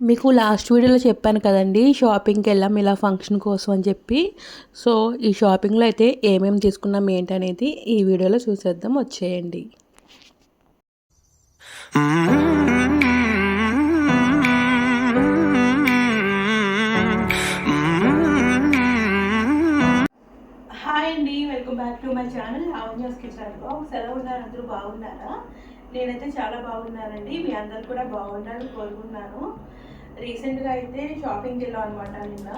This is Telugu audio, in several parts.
మీకు లాస్ట్ వీడియోలో చెప్పాను కదండి షాపింగ్కి వెళ్ళాం ఇలా ఫంక్షన్ కోసం అని చెప్పి. సో ఈ షాపింగ్లో అయితే ఏమేమి తీసుకున్నాం ఏంటనేది ఈ వీడియోలో చూసేద్దాం వచ్చేయండి. హాయ్ అండి welcome back to my channel Lavanya's kitchen box ఎలా ఉన్నారు? అందరూ బాగున్నారా? నేనైతే చాలా బాగున్నానండి. మీ అందరు కూడా బాగుండాలని కోరుకున్నాను. రీసెంట్గా అయితే షాపింగ్కి వెళ్ళాం అనమాట నిన్న.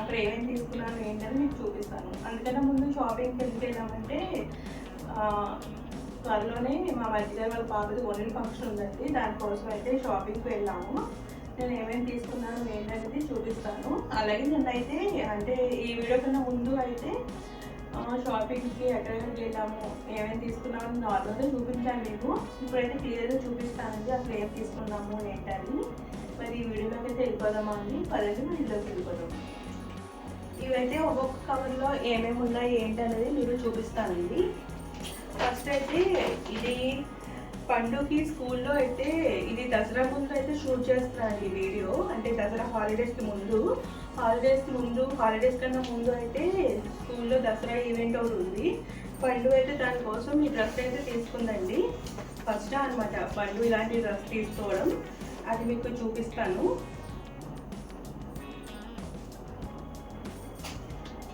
అక్కడ ఏమేమి తీసుకున్నాను ఏంటని మీకు చూపిస్తాను. అందుకన్నా ముందు షాపింగ్కి ఎందుకు వెళ్ళామంటే త్వరలోనే మా మధ్యలో వాళ్ళ పాపది ఓనర్ ఫంక్షన్ ఉందండి. దానికోసం అయితే షాపింగ్కి వెళ్ళాము. నేను ఏమేమి తీసుకున్నాను ఏంటనేది చూపిస్తాను. అలాగే నిన్నైతే అంటే ఈ వీడియో కన్నా ముందు అయితే షాపింగ్కి ఎక్కడికి వెళ్ళాము ఏమేమి తీసుకున్నాము నార్మల్గా చూపించాను మీకు. ఇప్పుడైతే క్లియర్గా చూపిస్తానండి అసలు ఏం తీసుకున్నాము ఏంటని. మరి ఈ వీడియోలోకి అయితే వెళ్ళిపోదామా అండి? పదండి మరి ఇంట్లోకి వెళ్ళిపోదాం. ఇవైతే ఒక్కొక్క కవర్లో ఏమేమి ఉన్నాయి ఏంటనేది మీరు చూపిస్తానండి. ఫస్ట్ అయితే ఇది పండుకి స్కూల్లో అయితే ఇది దసరా ముందు అయితే షూట్ చేస్తున్నారు ఈ వీడియో. అంటే దసరా హాలిడేస్కి ముందు. హాలిడేస్కి ముందు హాలిడేస్ కన్నా ముందు అయితే స్కూల్లో దసరా ఈవెంట్ ఒకటి ఉంది. పండు అయితే దానికోసం ఈ డ్రెస్ అయితే తీసుకుందండి. ఫస్ట్ అనమాట పండు ఇలాంటి డ్రెస్ తీసుకోవడం. అది మీకు చూపిస్తాను.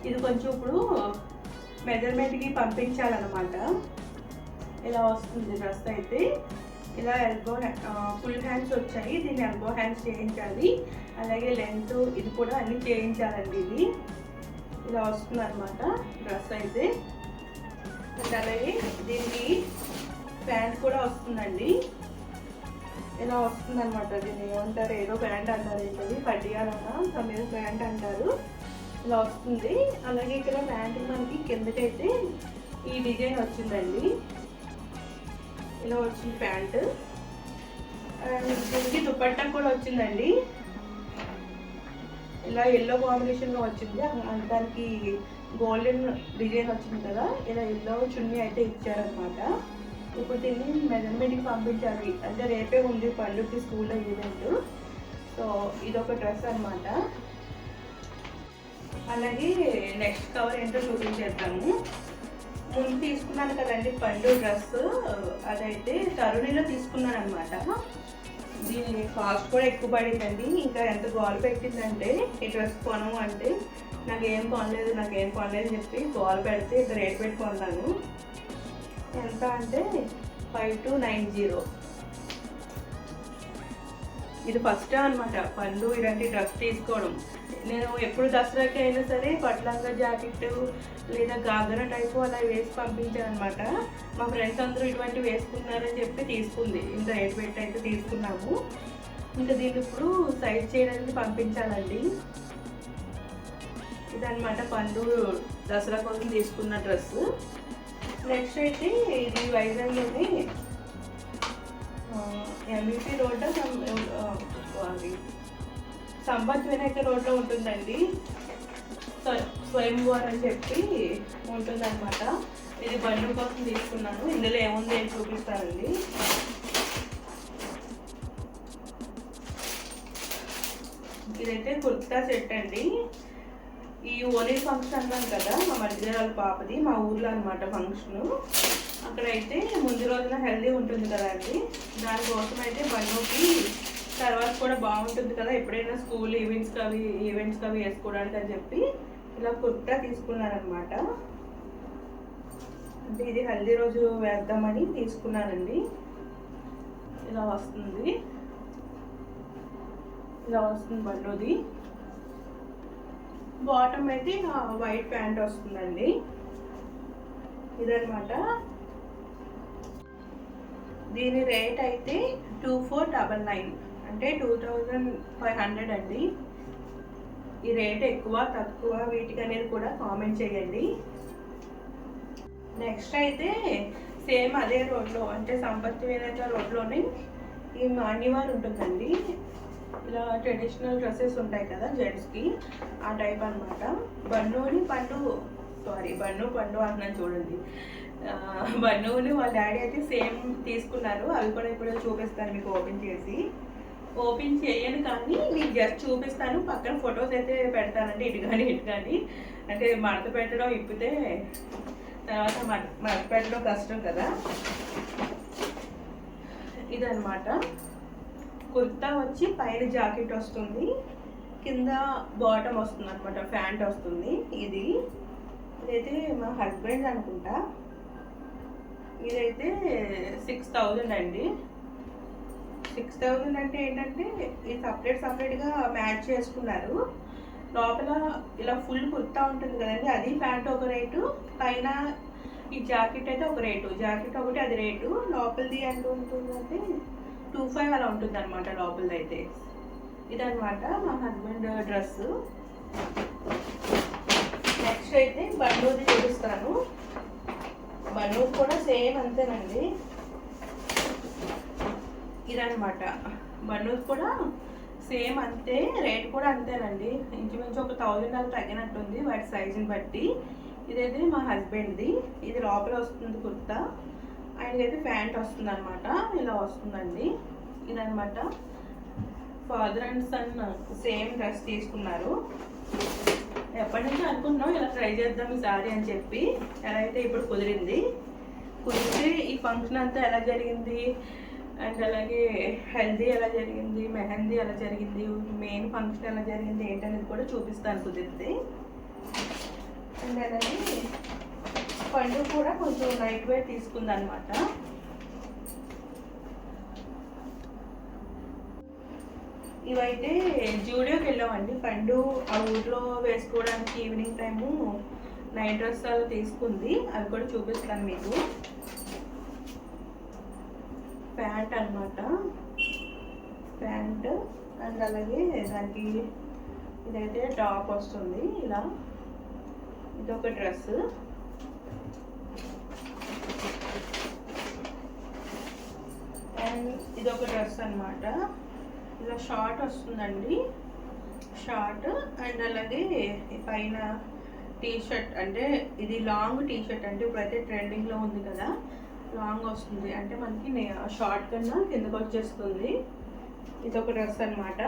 ఇది కొంచెం ఇప్పుడు మెజర్మెంట్కి పంపించాలన్నమాట. ఇలా వస్తుంది డ్రెస్ అయితే. ఇలా ఎల్బో ఫుల్ హ్యాండ్స్ వచ్చాయి. దీన్ని ఎల్బో హ్యాండ్స్ చేయించాలి. అలాగే లెంత్ ఇది కూడా అన్ని చేయించాలండి ఇది. ఇలా వస్తుంది అనమాట డ్రెస్ అయితే. అండ్ అలాగే దీనికి ప్యాంట్ కూడా వస్తుందండి. ఇలా వస్తుంది అనమాట దీన్ని. ఏమంటారు? ఏదో ప్యాంట్ అంటారు ఏంటది? పట్టియాలన్నా తమిళ ప్యాంట్ అంటారు. ఇలా వస్తుంది. అలాగే ఇక్కడ ప్యాంట్ మనకి కిందకైతే ఈ డిజైన్ వచ్చిందండి. ఇలా వచ్చింది ప్యాంట్. అండ్ దీనికి దుపట్టా కూడా వచ్చిందండి. ఇలా ఎల్లో కాంబినేషన్లో వచ్చింది. దానికి గోల్డెన్ డిజైన్ వచ్చింది కదా. ఇలా ఎల్లో చున్నీ అయితే ఇచ్చారనమాట ఇప్పుడు దీన్ని మెజర్మెంట్కి పంపించాలి. అంటే రేపే ఉంది పండుగకి స్కూల్లో ఈవెంట్. సో ఇదొక డ్రెస్ అనమాట అలాగే నెక్స్ట్ కవర్ ఏంటో చూపించేద్దాము. ముందు తీసుకున్నాను కదండి పండు డ్రెస్ అదైతే తరుణిలో తీసుకున్నాను అనమాట దీని కాస్ట్ కూడా ఎక్కువ పడిందండి. ఇంకా ఎంత గోల్ పెట్టిందంటే ఈ డ్రెస్ కొనము అంటే నాకు ఏం కొనలేదు నాకు ఏం కొనలేదు అని చెప్పి గోల్ పెడితే ఇంత రేట్ పెట్టుకున్నాను ఎంత అంటే ఫైవ్ టు నైన్ జీరో ఇది ఫస్ట్ అన్నమాట. పండు ఇలాంటి డ్రెస్ తీసుకోవడం. నేను ఎప్పుడు దసరాకి అయినా సరే పట్లంగా జాకెట్ లేదా గాగర టైపు అలా వేసి పంపించాను అనమాట మా ఫ్రెండ్స్ అందరూ ఇటువంటి వేసుకున్నారని చెప్పి తీసుకుంది. ఇంత రేట్ పెట్టి అయితే తీసుకున్నాము. ఇంకా దీన్ని ఇప్పుడు సైజ్ చేయడానికి పంపించాలండి. ఇదన్నమాట పండు దసరా కోసం తీసుకున్న డ్రెస్ నెక్స్ట్ అయితే ఇది వైజాగ్లోని ఎంబీపీ రోడ్ సంపత్ వినాయక రోడ్లో ఉంటుందండి. స్వ- స్వయంవర్ అని చెప్పి ఉంటుందన్నమాట. ఇది బండ్ల కోసం తీసుకున్నాను. ఇందులో ఏముంది అని చూపిస్తానండి. ఇదైతే కుర్తా సెట్ అండి. ఈ ఓనీ ఫంక్షన్ అన్నాను కదా మా మధ్యరాల పాపది మా ఊర్లో అనమాట ఫంక్షన్. అక్కడైతే ముందు రోజున హెల్దీ ఉంటుంది కదా అండి దానికోసం అయితే బండుకి తర్వాత కూడా బాగుంటుంది కదా. ఎప్పుడైనా స్కూల్ ఈవెంట్స్కి అవి ఈవెంట్స్కి అవి వేసుకోవడానికి అని చెప్పి ఇలా కుర్తా తీసుకున్నానమాట అంటే ఇది హల్దీ రోజు వేద్దామని తీసుకున్నానండి. ఇలా వస్తుంది. ఇలా వస్తుంది బండుది బాటమ్ అయితే వైట్ ప్యాంట్ వస్తుందండి. ఇదనమాట దీని రేట్ అయితే టూ ఫోర్ డబల్ నైన్ అంటే టూ థౌజండ్ ఫైవ్ హండ్రెడ్ అండి. ఈ రేట్ ఎక్కువ తక్కువ వీటికి అనేది కూడా కామెంట్ చేయండి. నెక్స్ట్ అయితే సేమ్ అదే రోడ్లో అంటే సంపత్తి వినాయక రోడ్లోనే ఈ మాన్యవార్ ఉంటుందండి. ఇలా ట్రెడిషనల్ డ్రెస్సెస్ ఉంటాయి కదా జెంట్స్కి ఆ టైప్ అన్నమాట. బన్నుని పండు సారీ బన్ను పండు అంటున్నాను చూడండి. ఆ, వాళ్ళ డాడీ అయితే సేమ్ తీసుకున్నారు. అవి కూడా ఇప్పుడు చూపిస్తాను మీకు ఓపెన్ చేసి. ఓపెన్ చేయను కానీ మీకు జస్ట్ చూపిస్తాను. పక్కన ఫొటోస్ అయితే పెడతానండి. ఇటు కానీ ఇటు కానీ. అంటే మడత పెట్టడం ఇప్పితే తర్వాత మడ మడత పెట్టడం కష్టం కదా. ఇదనమాట కుర్తా వచ్చి పైన జాకెట్ వస్తుంది. కింద బాటమ్ వస్తుంది అనమాట ప్యాంట్ వస్తుంది. ఇది. ఇదైతే మా హస్బెండ్ అనుకుంటా. ఇదైతే సిక్స్ థౌజండ్ అండి. సిక్స్ థౌజండ్ అంటే ఏంటంటే ఇది సపరేట్ సపరేట్గా మ్యాచ్ చేసుకున్నారు. లోపల ఇలా ఫుల్ కుర్తా ఉంటుంది కదండి అది ప్యాంట్ ఒక రేటు పైన ఈ జాకెట్ అయితే ఒక రేటు. జాకెట్ ఒకటి అది రేటు. లోపలిది ఎంత ఉంటుంది అంటే టూ ఫైవ్ అలా ఉంటుంది అనమాట లోపలిది అయితే ఇదనమాట మా హస్బెండ్ డ్రెస్ నెక్స్ట్ అయితే బండూది చూపిస్తాను. బండూది కూడా సేమ్ అంతేనండి. ఇదనమాట బండూది కూడా సేమ్ అంతే రేట్ కూడా అంతేనండి. ఇంచుమించు ఒక థౌజండ్ అలా తగ్గినట్టుంది వాటి సైజుని బట్టి. ఇదైతే మా హస్బెండ్ది. ఇది లోపల వస్తుంది కుర్తా. ఆయనకైతే ప్యాంట్ వస్తుంది అనమాట ఇలా వస్తుందండి. ఇదనమాట father and son same dress తీసుకున్నారు. ఎప్పటి నుంచి అనుకున్నాం ఇలా ట్రై చేద్దాం ఈ సారీ అని చెప్పి. ఎలా అయితే ఇప్పుడు కుదిరింది. కుదిరితే ఈ ఫంక్షన్ అంతా ఎలా జరిగింది? అండ్ అలాగే హెల్దీ ఎలా జరిగింది? మెహందీ ఎలా జరిగింది? మెయిన్ ఫంక్షన్ ఎలా జరిగింది? ఏంటనేది కూడా చూపిస్తాను కుదిరితే. అండ్ అలాగే పండు కూడా కొంచెం లైట్ వెయిట్ తీసుకుందనమాట ఇవైతే జూడియోకి వెళ్ళామండి. ఫ్రెండ్ ఆ ఊర్లో వేసుకోవడానికి ఈవినింగ్ టైము నైట్ డ్రెస్ అలా తీసుకుంది. అవి కూడా చూపిస్తాను మీకు. ప్యాంట్ అనమాట ప్యాంట్ అండ్ అలాగే దానికి ఇదైతే టాప్ వస్తుంది ఇలా. ఇదొక డ్రెస్. అండ్ ఇదొక డ్రెస్ అనమాట ఇలా షార్ట్ వస్తుందండి. షార్ట్ అండ్ అలాగే పైన టీ షర్ట్ అంటే ఇది లాంగ్ టీ షర్ట్ అంటే ఇప్పుడైతే ట్రెండింగ్లో ఉంది కదా. లాంగ్ వస్తుంది. అంటే మనకి షార్ట్ కన్నా కిందకు వచ్చేస్తుంది. ఇది ఒక డ్రెస్ అనమాట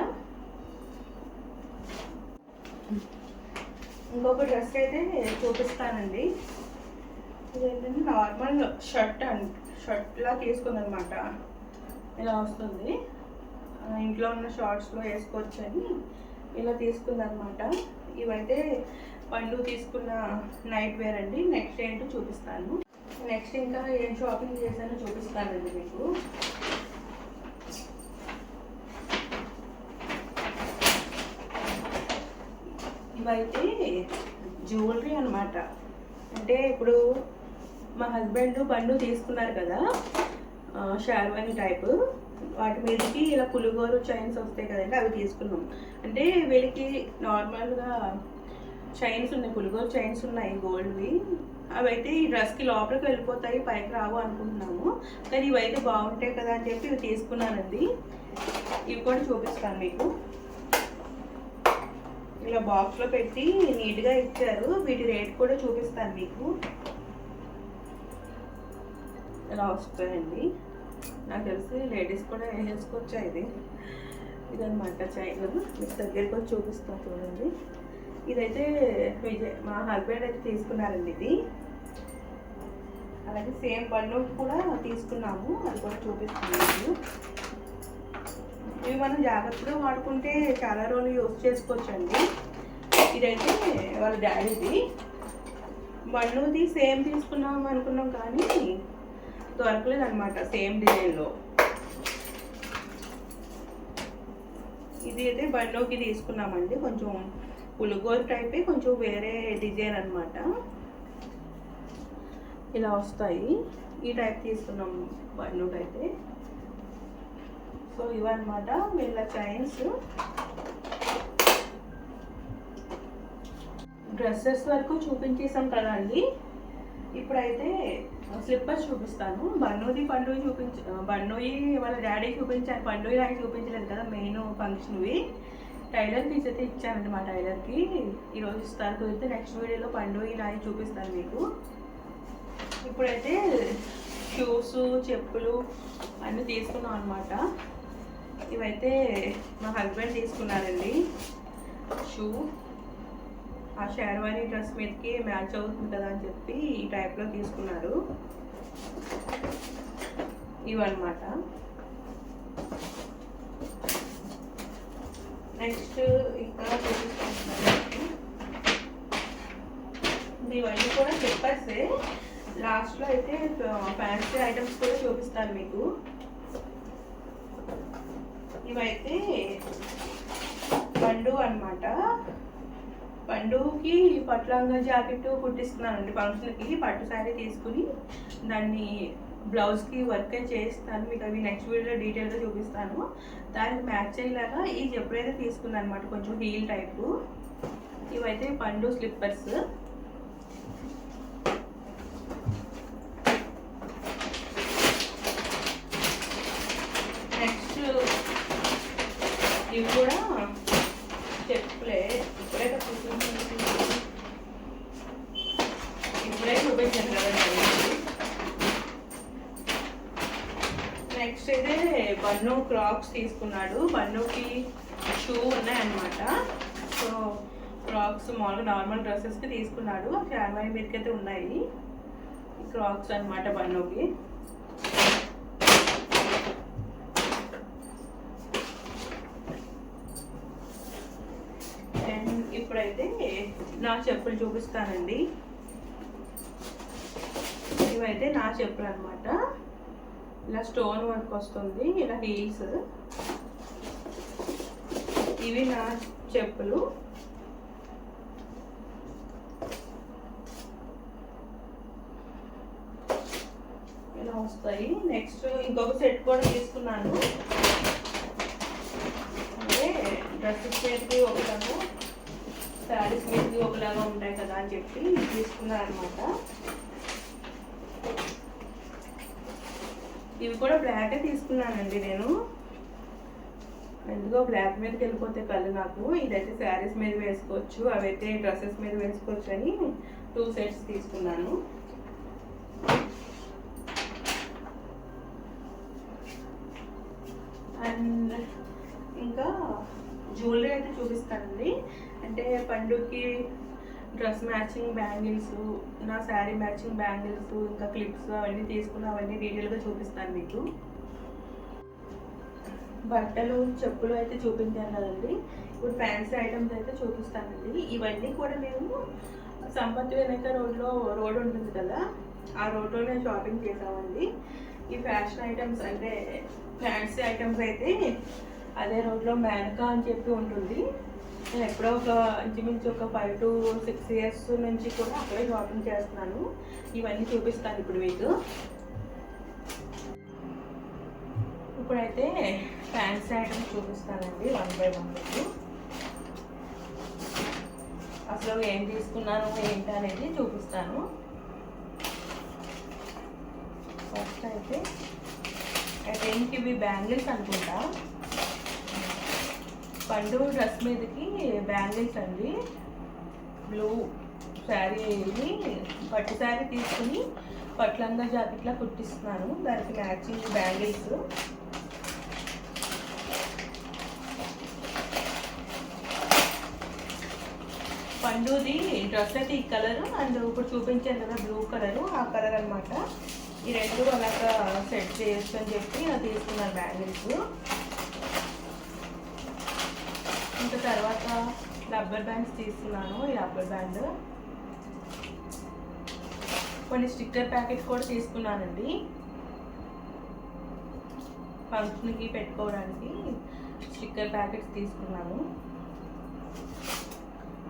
ఇంకొక డ్రెస్ అయితే చూపిస్తానండి. ఇదేంటంటే నార్మల్ షర్ట్ అండ్ షర్ట్లా తీసుకుందనమాట ఇలా వస్తుంది. ఇంట్లో ఉన్న షార్ట్స్లో వేసుకోవచ్చు అని ఇలా తీసుకుందనమాట ఇవైతే పండు తీసుకున్న నైట్ వేర్ అండి. నెక్స్ట్ ఏంటో చూపిస్తాను. నెక్స్ట్ ఇంకా ఏం షాపింగ్ చేశానో చూపిస్తానండి మీకు. ఇవైతే జ్యువెలరీ అనమాట అంటే ఇప్పుడు మా హస్బెండ్ బండు తీసుకున్నారు కదా షార్వాణి టైప్ వాటి మీదకి ఇలా పులిగోరు చైన్స్ వస్తాయి కదండి అవి తీసుకున్నాం. అంటే వీళ్ళకి నార్మల్గా చైన్స్ ఉన్నాయి పులిగోరు చైన్స్ ఉన్నాయి గోల్డ్వి. అవి అయితే ఈ డ్రెస్కి లోపలికి వెళ్ళిపోతాయి పైకి రావు అనుకుంటున్నాము. కానీ ఇవైతే బాగుంటాయి కదా అని చెప్పి ఇవి తీసుకున్నానండి ఇవి కూడా చూపిస్తాను మీకు. ఇలా బాక్స్లో పెట్టి నీట్గా ఇచ్చారు. వీటి రేట్ కూడా చూపిస్తాను మీకు. ఇలా వస్తాయండి? నాకు తెలిసి లేడీస్ కూడా వేసుకోవచ్చా ఇది? ఇదనమాట చైన్. మీకు దగ్గరికి వచ్చి చూపిస్తాను చూడండి. ఇదైతే విజయ్ మా హస్బెండ్ అయితే తీసుకున్నారండి ఇది. అలాగే సేమ్ పళ్ళు కూడా తీసుకున్నాము. అది కూడా చూపిస్తున్నాము ఇవి మనం జాగ్రత్తగా వాడుకుంటే చాలా రోజులు యూస్ చేసుకోవచ్చండి. ఇదైతే వాళ్ళ డాడీది. మన్నుది సేమ్ తీసుకున్నాం అనుకున్నాం కానీ దొరకలేదు అనమాట సేమ్ డిజైన్లో. ఇది అయితే బండోకి తీసుకున్నామండి కొంచెం పులుగోలు టైపే కొంచెం వేరే డిజైన్ అనమాట ఇలా వస్తాయి. ఈ టైప్ తీసుకున్నాం బండ్లోకి అయితే సో ఇవన్నమాట వీళ్ళ చైన్స్. డ్రెస్సెస్ వరకు చూపించేసాం కదండి. ఇప్పుడైతే స్లిప్పర్స్ చూపిస్తాను. బన్నూది పండుగ చూపించ బన్నూయి వాళ్ళ డాడీ చూపించాను పండుగ నాకు చూపించలేదు కదా మెయిన్ ఫంక్షన్వి టైలర్ పీస్ అయితే ఇచ్చానండి మా టైలర్కి ఈరోజు ఇస్తారు కుదిరితే నెక్స్ట్ వీడియోలో పండుగ నాయి చూపిస్తాను మీకు. ఇప్పుడైతే షూస్ చెప్పులు అన్నీ తీసుకున్నాం అనమాట ఇవైతే మా హస్బెండ్ తీసుకున్నారండి. షూ. ఆ షేర్వాణి డ్రెస్ మీదకి మ్యాచ్ అవుతుంది కదా అని చెప్పి ఈ టైప్లో తీసుకున్నారు. ఇవన్నమాట. నెక్స్ట్ ఇంకా చూపిస్తాను. ఇవన్నీ కూడా చెప్పేస్తే లాస్ట్లో అయితే ఫ్యాన్సీ ఐటమ్స్ కూడా చూపిస్తాను మీకు. ఇవైతే పండు అన్నమాట. పండుకి పట్లంగా జాకెట్ కుట్టిస్తున్నానండి. ఫంక్షన్కి పట్టు శారీ తీసుకుని దాన్ని బ్లౌజ్కి వర్క్ చేస్తాను మీకు అవి నెక్స్ట్ వీడియోలో డీటెయిల్గా చూపిస్తాను. దానికి మ్యాచ్ అయ్యేలాగా ఈ ఎప్పుడైతే తీసుకున్నాను అనమాట కొంచెం హీల్ టైపు. ఇవైతే పండు స్లిప్పర్స్ నెక్స్ట్ ఇవి కూడా చెప్పులే ఇప్పుడే కదా చూపించాను. ఇప్పుడే చూపించాను కదండి నెక్స్ట్ అయితే బన్ను తీసుకున్నాడు. బండుకి షూ ఉన్నాయన్నమాట. సో క్రాక్స్ మామూలుగా నార్మల్ డ్రెస్సెస్కి తీసుకున్నాడు. ఫ్యామిలీ మీదకి అయితే ఉన్నాయి. క్రాక్స్ అనమాట బండుకి. అండ్ ఇప్పుడైతే నా చెప్పులు చూపిస్తానండి. ఇవైతే నా చెప్పులు అనమాట ఇలా స్టోన్ వర్క్ వస్తుంది ఇలా హీల్స్. ఇవి నా చెప్పులు. ఇలా వస్తాయి. నెక్స్ట్ ఇంకొక సెట్ కూడా తీసుకున్నాను. అంటే డ్రెస్సెస్ మీదకి ఒకలాగా శారీస్ మీదకి ఒకలాగా ఉంటాయి కదా అని చెప్పి తీసుకున్నాను అనమాట ఇవి కూడా బ్లాకే తీసుకున్నానండి నేను. ఎందుకో బ్లాక్ మీదకి వెళ్ళిపోతే కళ్ళు నాకు. ఇదైతే శారీస్ మీద వేసుకోవచ్చు. అవైతే డ్రెస్సెస్ మీద వేసుకోవచ్చు అని టూ సెట్స్ తీసుకున్నాను. అండ్ ఇంకా జ్యువెలరీ అయితే చూపిస్తానండి. అంటే పండుగకి డ్రెస్ మ్యాచింగ్ బ్యాంగిల్స్ నా శారీ మ్యాచింగ్ బ్యాంగిల్స్ ఇంకా క్లిప్స్ అవన్నీ తీసుకున్న అవన్నీ డీటెయిల్గా చూపిస్తాను మీకు. బట్టలు చెప్పులు అయితే చూపించాను కదండి. ఇప్పుడు ఫ్యాన్సీ ఐటమ్స్ అయితే చూపిస్తానండి. ఇవన్నీ కూడా మేము సంపత్ వెనక రోడ్లో రోడ్ ఉంటుంది కదా ఆ రోడ్లోనే షాపింగ్ చేసామండి. ఈ ఫ్యాషన్ ఐటమ్స్ అంటే ఫ్యాన్సీ ఐటమ్స్ అయితే అదే రోడ్లో మేనకా అని చెప్పి ఉంటుంది. నేను ఎప్పుడో ఒక ఇంచుమించు ఒక ఫైవ్ టు సిక్స్ ఇయర్స్ నుంచి కూడా అక్కడే షాపింగ్ చేస్తున్నాను. ఇవన్నీ చూపిస్తాను ఇప్పుడు మీకు. ఇప్పుడైతే ఫ్యాన్సీ ఐటమ్స్ చూపిస్తానండి వన్ బై వన్ మీకు. అసలు ఏం తీసుకున్నాను ఏంటి అనేది చూపిస్తాను. ఫస్ట్ అయితే ఐ థింక్ ఇవి బ్యాంగిల్స్ అనుకుంటా. పండు డ్రెస్ మీదకి బ్యాంగిల్స్ అండి. బ్లూ శారీని పట్టు శారీ తీసుకుని పట్లంగా జాకెట్లా కుట్టిస్తున్నాను. దానికి మ్యాచింగ్ బ్యాంగిల్స్. పండుది డ్రెస్ అయితే ఈ కలర్ అండ్ ఇప్పుడు చూపించాను కదా బ్లూ కలరు ఆ కలర్ అన్నమాట. ఈ రెండు అలాగా సెట్ చేయొచ్చు అని చెప్పి నేను తీసుకున్నాను బ్యాంగిల్స్. ఇంకా తర్వాత రబ్బర్ బ్యాండ్స్ తీసుకున్నాను. ఈ రబ్బర్ బ్యాండ్ కొన్ని స్టిక్కర్ ప్యాకెట్స్ కూడా తీసుకున్నానండి. ఫంక్షన్కి పెట్టుకోవడానికి స్టిక్కర్ ప్యాకెట్స్ తీసుకున్నాను.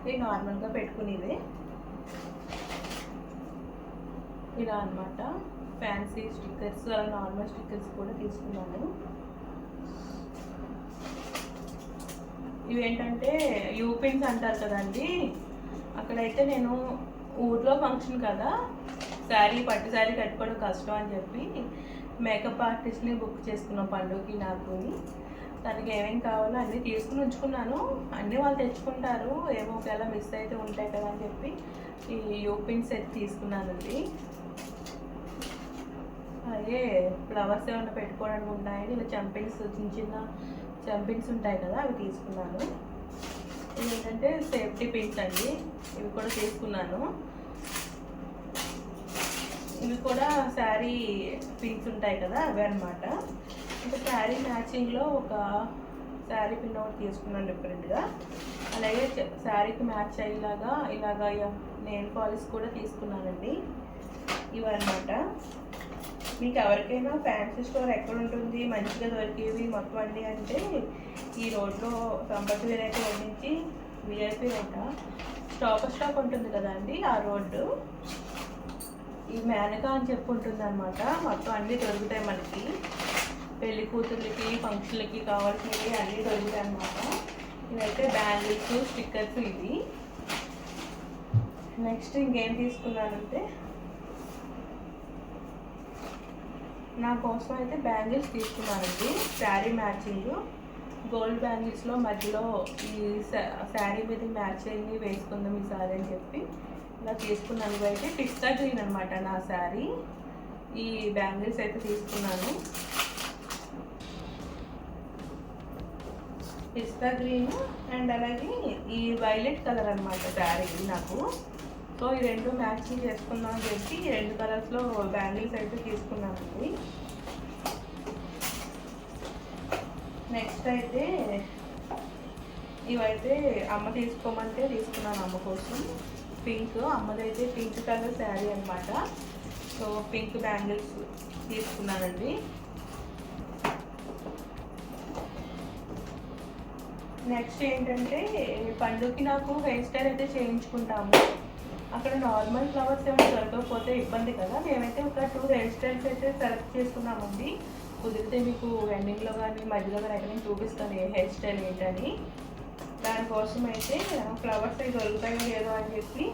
ఇది నార్మల్గా పెట్టుకునేదే. ఇలా అన్నమాట ఫ్యాన్సీ స్టిక్కర్స్ అలా నార్మల్ స్టిక్కర్స్ కూడా తీసుకున్నాను. ఇవేంటంటే యూపిన్స్ అంటారు కదండి. అక్కడైతే నేను ఊర్లో ఫంక్షన్ కదా. శారీ పట్టు శారీ కట్టుకోవడం కష్టం అని చెప్పి మేకప్ ఆర్టిస్ట్ని బుక్ చేసుకున్నాం పండుగకి నాకు. తనకి ఏమేమి కావాలో అన్నీ తీసుకుని ఉంచుకున్నాను. అన్నీ వాళ్ళు తెచ్చుకుంటారు. ఏమో ఒకవేళ మిస్ అయితే ఉంటాయి కదా అని చెప్పి ఈ యూపిన్ సెట్ తీసుకున్నానండి. అదే ఫ్లవర్స్ ఏమైనా పెట్టుకోవడానికి ఉంటాయని ఇలా చంపిన్స్ చిన్న చిన్న జంపింగ్స్ ఉంటాయి కదా అవి తీసుకున్నాను. ఇవి ఏంటంటే సేఫ్టీ పిన్స్ అండి. ఇవి కూడా తీసుకున్నాను. ఇవి కూడా శారీ పిన్స్ ఉంటాయి కదా అవి అనమాట ఇంకా శారీ మ్యాచింగ్లో ఒక శారీ పిన్ ఒకటి తీసుకున్నాను డిఫరెంట్గా. అలాగే శారీకి మ్యాచ్ అయ్యేలాగా ఇలాగా నేను పాలిస్ కూడా తీసుకున్నానండి. ఇవన్నమాట. మీకు ఎవరికైనా ఫ్యాన్సీ స్టోర్ ఎక్కడ ఉంటుంది మంచిగా దొరికేవి మొత్తం అన్నీ అంటే ఈ రోడ్లో సంపత్ వినాయక రోడ్ నుంచి విఐపి రోడ్ స్టాప్ స్టాప్ ఉంటుంది కదండి ఆ రోడ్డు? ఈ మేనక అని చెప్పి ఉంటుంది అనమాట మొత్తం అన్నీ దొరుకుతాయి మనకి. పెళ్ళి కూతుర్లకి ఫంక్షన్లకి కావాల్సినవి అన్నీ దొరుకుతాయి అనమాట ఇవైతే బ్యాంగిల్స్ స్టిక్కర్స్ ఇవి. నెక్స్ట్ ఇంకేం తీసుకున్నానంటే నా కోసం అయితే బ్యాంగిల్స్ తీసుకున్నానండి. శారీ మ్యాచింగ్. గోల్డ్ బ్యాంగిల్స్లో మధ్యలో ఈ శారీ మీద మ్యాచ్ అయ్యి వేసుకుందాం ఈ శారీ అని చెప్పి ఇలా తీసుకున్నాను. అయితే పిస్తా గ్రీన్ అనమాట నా శారీ. ఈ బ్యాంగిల్స్ అయితే తీసుకున్నాను. పిస్తా గ్రీన్ అండ్ అలాగే ఈ వైలెట్ కలర్ అనమాట శారీ నాకు. సో ఈ రెండు మ్యాచింగ్ చేసుకుందాం అని చెప్పి ఈ రెండు కలర్స్లో బ్యాంగిల్స్ అయితే తీసుకున్నానండి. నెక్స్ట్ అయితే ఇవైతే అమ్మ తీసుకోమంటే తీసుకున్నాను అమ్మ కోసం. పింక్ అమ్మదైతే పింక్ కలర్ శారీ అనమాట సో పింక్ బ్యాంగిల్స్ తీసుకున్నానండి. నెక్స్ట్ ఏంటంటే పండుగకి నాకు హెయిర్ స్టైల్ అయితే చేయించుకుంటాము. అక్కడ నార్మల్ ఫ్లవర్స్ ఏమైనా దొరకకపోతే ఇబ్బంది కదా? మేమైతే ఒక టూ హెయిర్ స్టైల్స్ అయితే సెలెక్ట్ చేసుకున్నామండి. కుదిరితే మీకు ఎండింగ్లో కానీ మధ్యలో కానీ ఎక్కడ చూపిస్తాను ఏ హెయిర్ స్టైల్ ఏంటని. దానికోసం అయితే ఫ్లవర్స్ అవి దొరుకుతాయో లేదో అని చెప్పి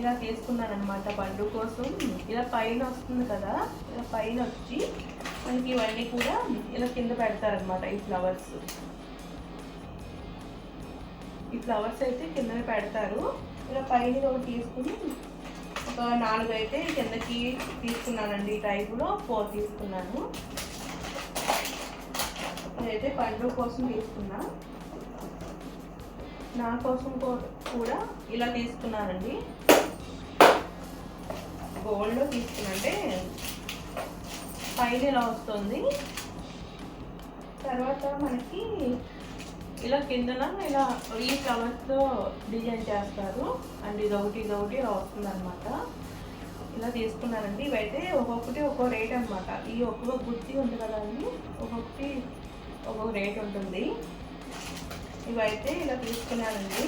ఇలా తీసుకున్నాను అనమాట పండు కోసం. ఇలా పైన వస్తుంది కదా? ఇలా పైన వచ్చి మనకి ఇవన్నీ కూడా ఇలా కింద పెడతారనమాట ఈ ఫ్లవర్స్ ఈ ఫ్లవర్స్ అయితే కింద పెడతారు. ఇలా పైన ఒకటి తీసుకుని ఒక నాలుగు అయితే కిందకి తీసుకున్నానండి ఈ టైపులో ఫోర్ తీసుకున్నాను. ఇదైతే పండు కోసం తీసుకున్నా. నా కోసం కూడా ఇలా తీసుకున్నానండి. గోల్డ్ తీసుకున్నంటే పైన ఇలా వస్తుంది. తర్వాత మనకి ఇలా కిందన ఇలా ఈ ఫ్లవర్స్తో డిజైన్ చేస్తారు. అండ్ ఇదొకటి ఇదొకటి ఇలా వస్తుంది అనమాట ఇలా తీసుకున్నానండి ఇవైతే ఒక్కొక్కటి ఒక్కో రేట్ అనమాట ఈ ఒక్కొక్క గుత్తి ఉంది కదండి ఒక్కొక్కటి ఒక్కొక్క రేట్ ఉంటుంది. ఇవైతే ఇలా తీసుకున్నానండి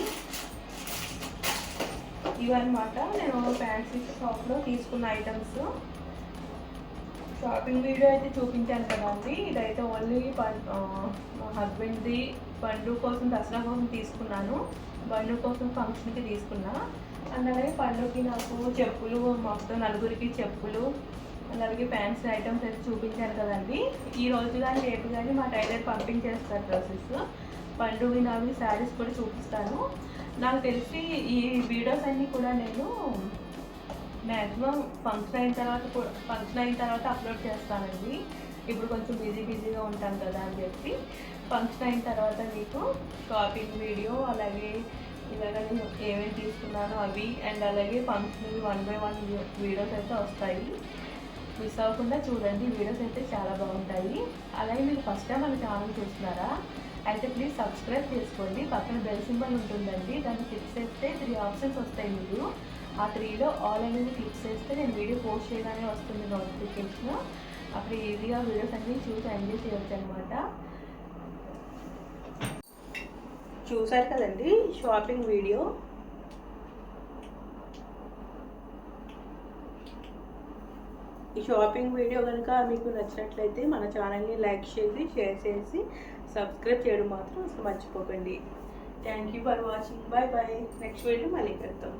ఇవన్నమాట. నేను ఫ్యాన్సీ షాప్లో తీసుకున్న ఐటమ్స్ షాపింగ్ వీడియో అయితే చూపించాను కదండి ఇదైతే ఓన్లీ మా హస్బెండ్ది బండు కోసం దసరా కోసం తీసుకున్నాను. బండు కోసం ఫంక్షన్కి తీసుకున్నా. అండ్ అలాగే పండుగకి నాకు చెప్పులు మొత్తం నలుగురికి చెప్పులు అలాగే ప్యాంట్స్ ఐటమ్స్ అయితే చూపించాను కదండి. ఈ రోజు కానీ రేపు కానీ మా టైలర్ పంపించేస్తారు డ్రెస్సెస్. పండుగ నావి శారీస్ కూడా చూపిస్తాను. నాకు తెలిసి ఈ వీడియోస్ అన్నీ కూడా నేను మ్యాక్సిమం ఫంక్షన్ అయిన తర్వాత కూడా ఫంక్షన్ అయిన తర్వాత అప్లోడ్ చేస్తానండి. ఇప్పుడు కొంచెం బిజీ బిజీగా ఉంటాను కదా అని చెప్పి. ఫంక్షన్ అయిన తర్వాత మీకు షాపింగ్ వీడియో అలాగే ఇలాగ నేను ఏమేమి తీసుకున్నానో అవి అండ్ అలాగే function one by one videos అయితే వస్తాయి. మిస్ అవ్వకుండా చూడండి వీడియోస్ అయితే చాలా బాగుంటాయి. అలాగే మీరు ఫస్ట్ టైం మన ఛానల్ చూస్తున్నారా అయితే ప్లీజ్ సబ్స్క్రైబ్ చేసుకోండి. పక్కన బెల్ సింబల్ ఉంటుందండి దాన్ని క్లిక్ చేస్తే త్రీ ఆప్షన్స్ వస్తాయి మీరు ఆ త్రీలో ఆల్ అనేది క్లిక్ చేస్తే నేను వీడియో పోస్ట్ చేయగానే వస్తుంది నోటిఫికేషన్ అప్పుడు ఈజీగా వీడియోస్ అన్ని చూసి ఎంజాయ్ చేయొచ్చు అనమాట చూసారు కదండి షాపింగ్ వీడియో. ఈ షాపింగ్ వీడియో కనుక మీకు నచ్చినట్లయితే మన ఛానల్ని లైక్ చేసి షేర్ చేసి సబ్స్క్రైబ్ చేయడం మాత్రం అసలు మర్చిపోకండి. Thank you for watching. Bye bye next video మళ్ళీ పెడతాం